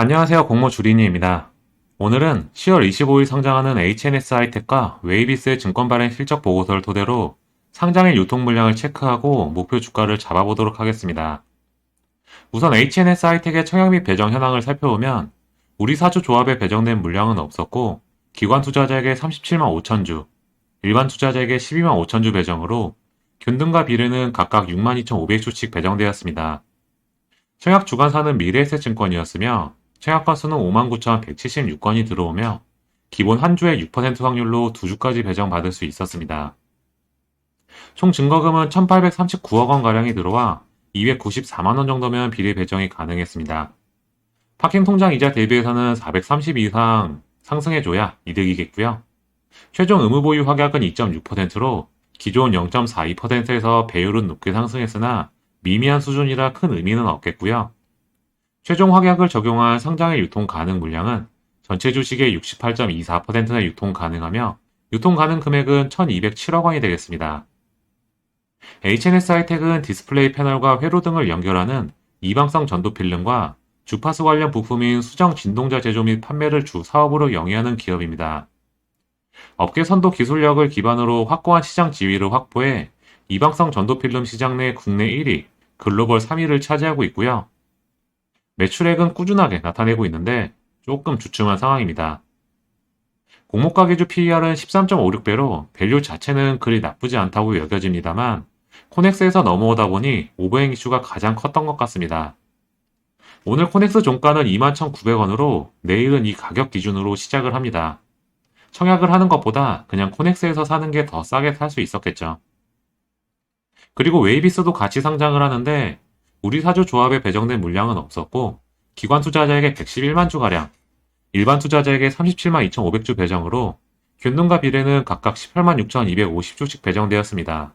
안녕하세요. 공모 주린이입니다. 오늘은 10월 25일 상장하는 HNS 하이텍과 웨이비스의 증권 발행 실적 보고서를 토대로 상장일 유통 물량을 체크하고 목표 주가를 잡아보도록 하겠습니다. 우선 HNS 하이텍의 청약 및 배정 현황을 살펴보면 우리 사주 조합에 배정된 물량은 없었고 기관 투자자에게 37만 5천 주, 일반 투자자에게 12만 5천 주 배정으로 균등과 비례는 각각 6만 2,500주씩 배정되었습니다. 청약 주관사는 미래에셋 증권이었으며 건수는 59,176건이 들어오며 기본 한 주에 6% 확률로 두 주까지 배정받을 수 있었습니다. 총 증거금은 1,839억 원가량이 들어와 294만 원 정도면 비례 배정이 가능했습니다. 파킹 통장 이자 대비해서는 430 이상 상승해줘야 이득이겠고요. 최종 의무 보유 확약은 2.6%로 기존 0.42%에서 배율은 높게 상승했으나 미미한 수준이라 큰 의미는 없겠고요. 최종 확약을 적용한 상장의 유통 가능 물량은 전체 주식의 68.24%나 유통 가능하며 유통 가능 금액은 1207억 원이 되겠습니다. HNS 하이텍은 디스플레이 패널과 회로 등을 연결하는 이방성 전도 필름과 주파수 관련 부품인 수정 진동자 제조 및 판매를 주 사업으로 영위하는 기업입니다. 업계 선도 기술력을 기반으로 확고한 시장 지위를 확보해 이방성 전도 필름 시장 내 국내 1위, 글로벌 3위를 차지하고 있고요. 매출액은 꾸준하게 나타내고 있는데 조금 주춤한 상황입니다. 공모가 계주 PER은 13.56배로 밸류 자체는 그리 나쁘지 않다고 여겨집니다만 코넥스에서 넘어오다 보니 오버행 이슈가 가장 컸던 것 같습니다. 오늘 코넥스 종가는 21,900원으로 내일은 이 가격 기준으로 시작을 합니다. 청약을 하는 것보다 그냥 코넥스에서 사는 게 더 싸게 살 수 있었겠죠. 그리고 웨이비스도 같이 상장을 하는데 우리 사주 조합에 배정된 물량은 없었고 기관 투자자에게 111만 주가량, 일반 투자자에게 37만 2,500주 배정으로 균등과 비례는 각각 18만 6,250주씩 배정되었습니다.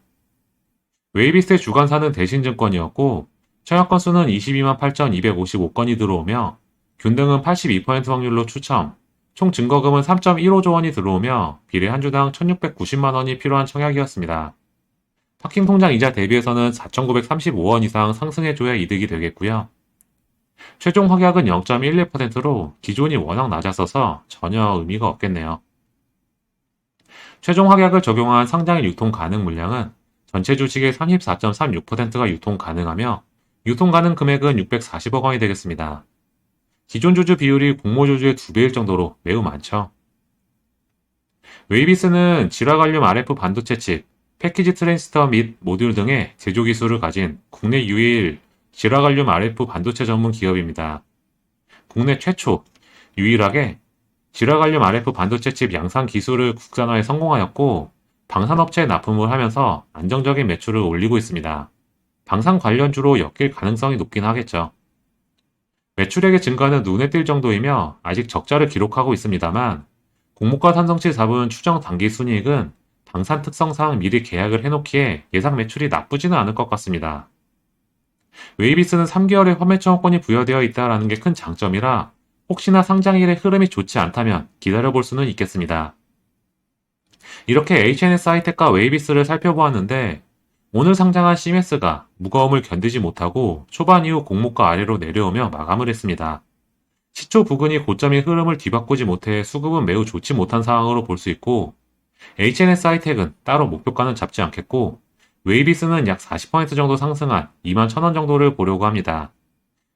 웨이비스의 주관사는 대신증권이었고 청약 건수는 22만 8,255건이 들어오며 균등은 82% 확률로 추첨, 총 증거금은 3.15조 원이 들어오며 비례 한 주당 1,690만 원이 필요한 청약이었습니다. 파킹 통장 이자 대비해서는 4,935원 이상 상승해줘야 이득이 되겠고요. 최종 확약은 0.11%로 기존이 워낙 낮았어서 전혀 의미가 없겠네요. 최종 확약을 적용한 상장일 유통 가능 물량은 전체 주식의 34.36%가 유통 가능하며 유통 가능 금액은 640억 원이 되겠습니다. 기존 주주 비율이 공모 주주의 2배일 정도로 매우 많죠. 웨이비스는 질화관륨 RF 반도체 칩, 패키지 트랜스터 및 모듈 등의 제조 기술을 가진 국내 유일 질화관륨 RF 반도체 전문 기업입니다. 국내 최초, 유일하게 질화관륨 RF 반도체 칩 양산 기술을 국산화에 성공하였고 방산업체에 납품을 하면서 안정적인 매출을 올리고 있습니다. 방산 관련주로 엮일 가능성이 높긴 하겠죠. 매출액의 증가는 눈에 띌 정도이며 아직 적자를 기록하고 있습니다만 공모가 산성치 잡은 추정 단기 순이익은 방산 특성상 미리 계약을 해놓기에 예상 매출이 나쁘지는 않을 것 같습니다. 웨이비스는 3개월의 환매청원권이 부여되어 있다는 게 큰 장점이라 혹시나 상장일의 흐름이 좋지 않다면 기다려볼 수는 있겠습니다. 이렇게 HNS 하이텍과 웨이비스를 살펴보았는데 오늘 상장한 시메스가 무거움을 견디지 못하고 초반 이후 공모가 아래로 내려오며 마감을 했습니다. 시초 부근이 고점의 흐름을 뒤바꾸지 못해 수급은 매우 좋지 못한 상황으로 볼 수 있고 HNS 하이텍은 따로 목표가는 잡지 않겠고 웨이비스는 약 40% 정도 상승한 2만 1000원 정도를 보려고 합니다.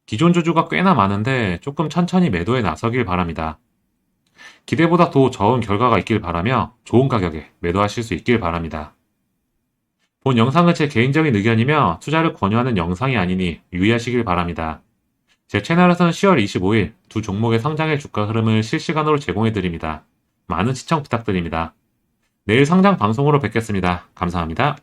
기존 주주가 꽤나 많은데 조금 천천히 매도에 나서길 바랍니다. 기대보다 더 좋은 결과가 있길 바라며 좋은 가격에 매도하실 수 있길 바랍니다. 본 영상은 제 개인적인 의견이며 투자를 권유하는 영상이 아니니 유의하시길 바랍니다. 제 채널에서는 10월 25일 두 종목의 상장의 주가 흐름을 실시간으로 제공해드립니다. 많은 시청 부탁드립니다. 내일 상장 방송으로 뵙겠습니다. 감사합니다.